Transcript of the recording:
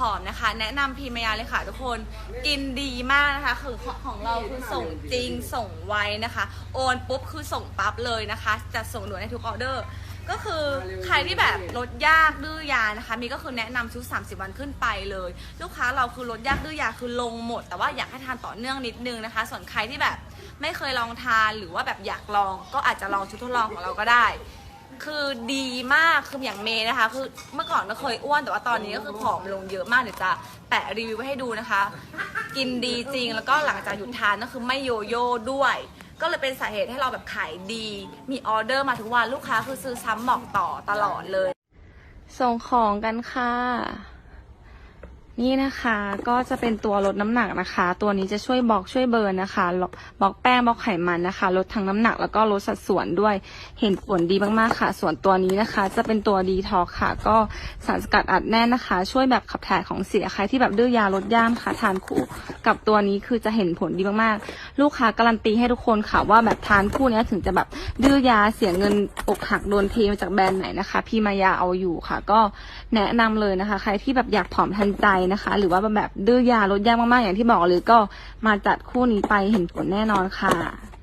ผอมนะคะ แนะนำพีมียร์เลยค่ะทุกคนกินดีมากนะคะ คือของของเราคือส่งจริงส่งไวนะคะ โอนปุ๊บคือส่งปั๊บเลยนะคะจะส่งด่วนในทุกออเดอร์ ก็คือใครที่แบบลดยากดื้อยานะคะ มีก็คือแนะนำชุด 30 วันขึ้นไปเลย ลูกค้าเราคือลดยากดื้อยาคือลงหมด แต่ว่าอยากให้ทานต่อเนื่องนิดนึงนะคะ ส่วนใครที่แบบไม่เคยลองทานหรือว่าแบบอยากลอง ก็อาจจะลองชุดทดลองของเราก็ได้ คือดีมากคืออย่างเมย์นะคะ คือเมื่อก่อนก็เคยอ้วนแต่ว่าตอนนี้ก็คือผอมลงเยอะมากเดี๋ยวจะแปะรีวิวไว้ให้ดูนะคะ กินดีจริงแล้วก็หลังจากหยุดทานก็คือไม่โยโย่ด้วย ก็เลยเป็นสาเหตุให้เราแบบขายดี มีออเดอร์มาทุกวันลูกค้าคือซื้อซ้ำบอกต่อตลอดเลย ส่งของกันค่ะ นี่นะคะก็จะเป็นตัวลดน้ำหนักนะคะ ตัวนี้จะช่วยบอกช่วยเบิร์นนะคะบอกแป้งบอกไขมันนะคะ ลดทั้งน้ำหนักแล้วก็ลดสัดส่วนด้วยเห็นผลดีมากๆค่ะ ส่วนตัวนี้นะคะ จะเป็นตัวดีทอกค่ะ ก็สารสกัดอัดแน่นนะคะ ช่วยแบบขับถ่ายของเสียใครที่แบบดื้อยาลดย่ามค่ะทานคู่กับตัวนี้คือจะเห็นผลดีมากๆ ลูกค้าการันตีให้ทุกคนค่ะว่าแบบทานคู่เนี้ยถึงจะแบบดื้อยาเสียเงินอกหักโดนเทมาจากแบรนด์ไหนนะคะ พี่มายาเอาอยู่ค่ะ ก็แนะนำเลยนะคะ ใครที่แบบอยากผอมทันใจนะคะ หรือว่าแบบดื้อยาลดยากมากๆอย่างที่บอกหรือก็มาจัดคู่นี้ไปเห็นผลแน่นอนค่ะ